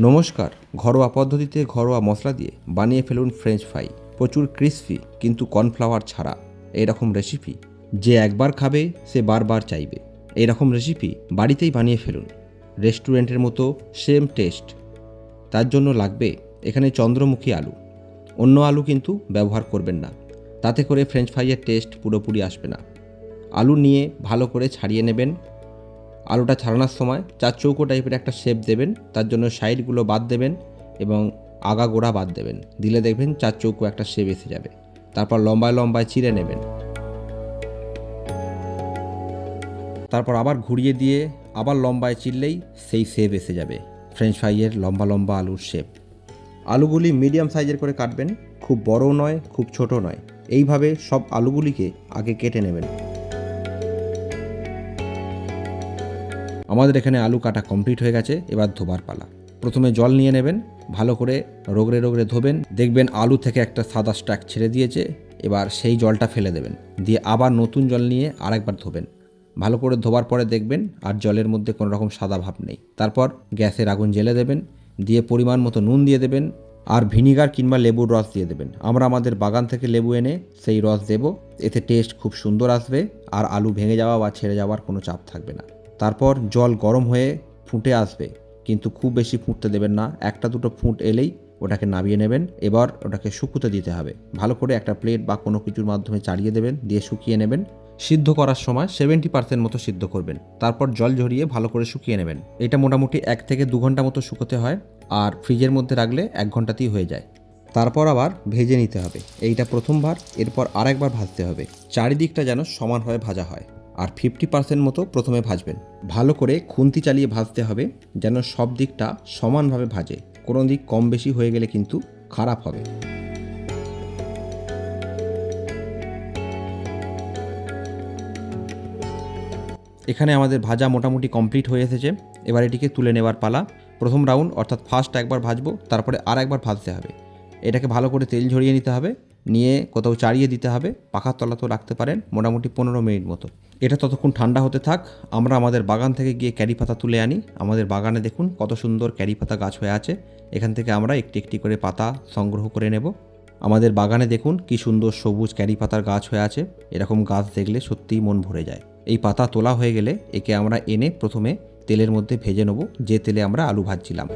নমস্কার, ঘরোয়া পদ্ধতিতে ঘরোয়া মশলা দিয়ে বানিয়ে ফেলুন ফ্রেঞ্চ ফ্রাই প্রচুর ক্রিসপি কিন্তু কর্নফ্লাওয়ার ছাড়া। এরকম রেসিপি যে একবার খাবে, সে বারবার চাইবে। এরকম রেসিপি বাড়িতেই বানিয়ে ফেলুন। রেস্টুরেন্টের মতো সেম টেস্ট তার জন্য লাগবে এখানে চন্দ্রমুখী আলু। অন্য আলু কিন্তু ব্যবহার করবেন না। তাতে করে ফ্রেঞ্চ ফ্রাইয়ের টেস্ট পুরোপুরি আসবে না। আলু নিয়ে ভালো করে ছাড়িয়ে নেবেন। আলুটা ছাড়ানোর সময় চার চৌকো টাইপের একটা শেপ দেবেন, তার জন্য সাইডগুলো বাদ দেবেন এবং আগা গোড়া বাদ দেবেন। দিলে দেখবেন চার চৌকো একটা শেপ এসে যাবে। তারপর লম্বায় লম্বায় চিড়ে নেবেন। তারপর আবার ঘুরিয়ে দিয়ে আবার লম্বায় চিরলেই সেই শেপ এসে যাবে। ফ্রেঞ্চ ফ্রাইয়ের লম্বা লম্বা আলুর শেপ আলুগুলি মিডিয়াম সাইজের করে কাটবেন। খুব বড়ও নয়, খুব ছোট নয়। এইভাবে সব আলুগুলিকে আগে কেটে নেবেন। আমাদের এখানে আলু কাটা কমপ্লিট হয়ে গেছে, এবার ধোবার পালা। প্রথমে জল নিয়ে নেবেন, ভালো করে রোগড়ে রোগড়ে ধোবেন, দেখবেন আলু থেকে একটা সাদা স্ট্যাক ছেড়ে দিয়েছে, এবার সেই জলটা ফেলে দেবেন। দিয়ে আবার নতুন জল নিয়ে আরেকবার ধোবেন। ভালো করে ধোবার পরে দেখবেন আর জলের মধ্যে কোনো রকম সাদা ভাব নেই। তারপর গ্যাসের আগুন জ্বেলে দেবেন, দিয়ে পরিমাণ মতো নুন দিয়ে দেবেন আর ভিনিগার কিংবা লেবুর রস দিয়ে দেবেন। আমরা আমাদের বাগান থেকে লেবু এনে সেই রস দেব, এতে টেস্ট খুব সুন্দর আসবে আর আলু ভেঙে যাওয়া বা ছেড়ে যাওয়ার কোনো চাপ থাকবে না। তারপর জল গরম হয়ে ফুটে আসবে, কিন্তু খুব বেশি ফুটতে দেবেন না। একটা দুটো ফুট এলেই ওটাকে নামিয়ে নেবেন। এবার ওটাকে শুকুতে দিতে হবে। ভালো করে একটা প্লেট বা কোনো কিছুর মাধ্যমে চাড়িয়ে দেবেন, দিয়ে শুকিয়ে নেবেন। সিদ্ধ করার সময় সেভেন্টি পার্সেন্ট মতো সিদ্ধ করবেন। তারপর জল ঝরিয়ে ভালো করে শুকিয়ে নেবেন। এটা মোটামুটি এক থেকে দু ঘণ্টা মতো শুকোতে হয়, আর ফ্রিজের মধ্যে রাখলে এক ঘন্টাতেই হয়ে যায়। তারপর আবার ভেজে নিতে হবে। এইটা প্রথমবার, এরপর আরেকবার ভাজতে হবে। চারিদিকটা যেন সমানভাবে ভাজা হয়। আর ফিফটি পার্সেন্ট মতো প্রথমে ভাজবেন। ভালো করে খুন্তি চালিয়ে ভাজতে হবে যেন সব দিকটা সমানভাবে ভাজে। কোনো দিক কম বেশি হয়ে গেলে কিন্তু খারাপ হবে। এখানে আমাদের ভাজা মোটামুটি কমপ্লিট হয়ে এসেছে। এবার এটিকে তুলে নেবার পালা। প্রথম রাউন্ড অর্থাৎ ফার্স্ট একবার ভাজবো, তারপরে আর একবার ভাজতে হবে। এটাকে ভালো করে তেল ঝরিয়ে নিতে হবে। নিয়ে কোথাও চাড়িয়ে দিতে হবে, পাখার তলাতেও রাখতে পারেন, মোটামুটি পনেরো মিনিট মতো। এটা ততক্ষণ ঠান্ডা হতে থাক, আমরা আমাদের বাগান থেকে গিয়ে ক্যারি পাতা তুলে আনি। আমাদের বাগানে দেখুন কত সুন্দর ক্যারি পাতা গাছ হয়ে আছে। এখান থেকে আমরা একটি একটি করে পাতা সংগ্রহ করে নেব। আমাদের বাগানে দেখুন কি সুন্দর সবুজ ক্যারি পাতার গাছ হয়ে আছে। এরকম গাছ দেখলে সত্যিই মন ভরে যায়। এই পাতা তোলা হয়ে গেলে একে আমরা এনে প্রথমে তেলের মধ্যে ভেজে নেব, যে তেলে আমরা আলু ভাজছিলাম।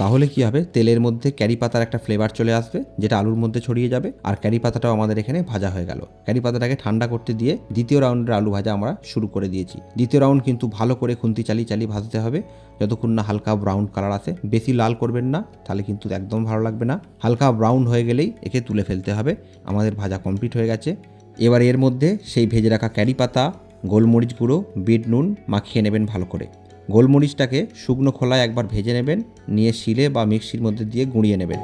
তাহলে কি হবে? তেলের মধ্যে ক্যারি পাতার একটা ফ্লেভার চলে আসবে, যেটা আলুর মধ্যে ছড়িয়ে যাবে, আর ক্যারি পাতাটাও আমাদের এখানে ভাজা হয়ে গেল। ক্যারি পাতাটাকে ঠান্ডা করতে দিয়ে দ্বিতীয় রাউন্ডের আলু ভাজা আমরা শুরু করে দিয়েছি। দ্বিতীয় রাউন্ড কিন্তু ভালো করে খুন্তি চালিয়ে চালিয়ে ভাজতে হবে। যতক্ষণ না হালকা ব্রাউন কালার আসে বেশি লাল করবেন না, তাহলে কিন্তু একদম ভালো লাগবে না। হালকা ব্রাউন হয়ে গেলেই একে তুলে ফেলতে হবে। আমাদের ভাজা কমপ্লিট হয়ে গেছে। এবার এর মধ্যে সেই ভেজে রাখা ক্যারি পাতা, গোলমরিচ গুঁড়ো, বিট নুন মাখিয়ে নেবেন ভালো করে। গোলমরিচটাকে শুকনো খোলায় একবার ভেজে নেবেন, নিয়ে শিলে বা মিক্সির মধ্যে দিয়ে গুঁড়িয়ে নেবেন।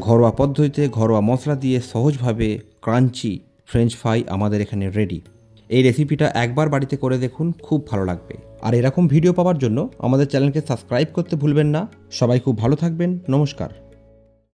ঘরোয়া পদ্ধতিতে ঘরোয়া মশলা দিয়ে সহজভাবে ক্রাঞ্চি ফ্রেঞ্চ ফ্রাই আমাদের এখানে রেডি। এই রেসিপিটা একবার বাড়িতে করে দেখুন, খুব ভালো লাগবে। আর এরকম ভিডিও পাওয়ার জন্য আমাদের চ্যানেলকে সাবস্ক্রাইব করতে ভুলবেন না। সবাই খুব ভালো থাকবেন। নমস্কার।